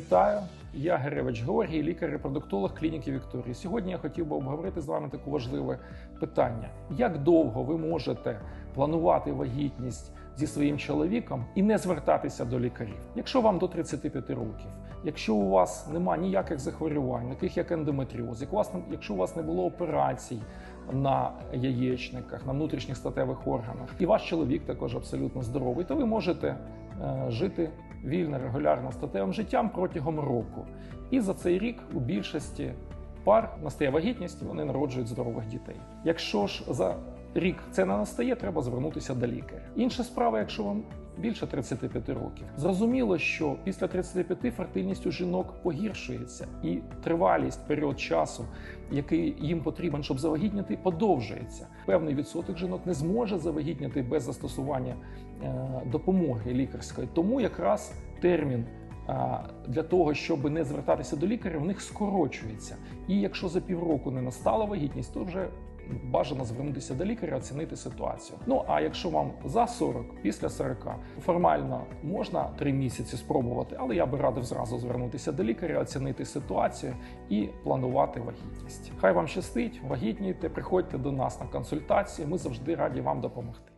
Вітаю, я Геревич Георгій, лікар-репродуктолог клініки Вікторії. Сьогодні я хотів би обговорити з вами таке важливе питання: як довго ви можете планувати вагітність зі своїм чоловіком і не звертатися до лікарів? Якщо вам до 35 років, якщо у вас немає ніяких захворювань, таких як ендометріоз, як у вас якщо у вас не було операцій на яєчниках, на внутрішніх статевих органах, і ваш чоловік також абсолютно здоровий, то ви можете е, жити вільно, регулярно статевим життям протягом року. І за цей рік у більшості пар настає вагітність, вони народжують здорових дітей. Якщо ж за рік це не настає, треба звернутися до лікаря. Інша справа, якщо вам більше 35 років, зрозуміло, що після 35 фертильність у жінок погіршується, і тривалість період часу, який їм потрібен, щоб завагітніти, подовжується. Певний відсоток жінок не зможе завагітніти без застосування е, допомоги лікарської. Тому якраз термін для того, щоб не звертатися до лікаря, в них скорочується. І якщо за півроку не настала вагітність, то вже бажано звернутися до лікаря, оцінити ситуацію. Ну а якщо вам за 40, після 40, формально можна 3 місяці спробувати, але я би радив зразу звернутися до лікаря, оцінити ситуацію і планувати вагітність. Хай вам щастить, вагітніте, приходьте до нас на консультації. Ми завжди раді вам допомогти.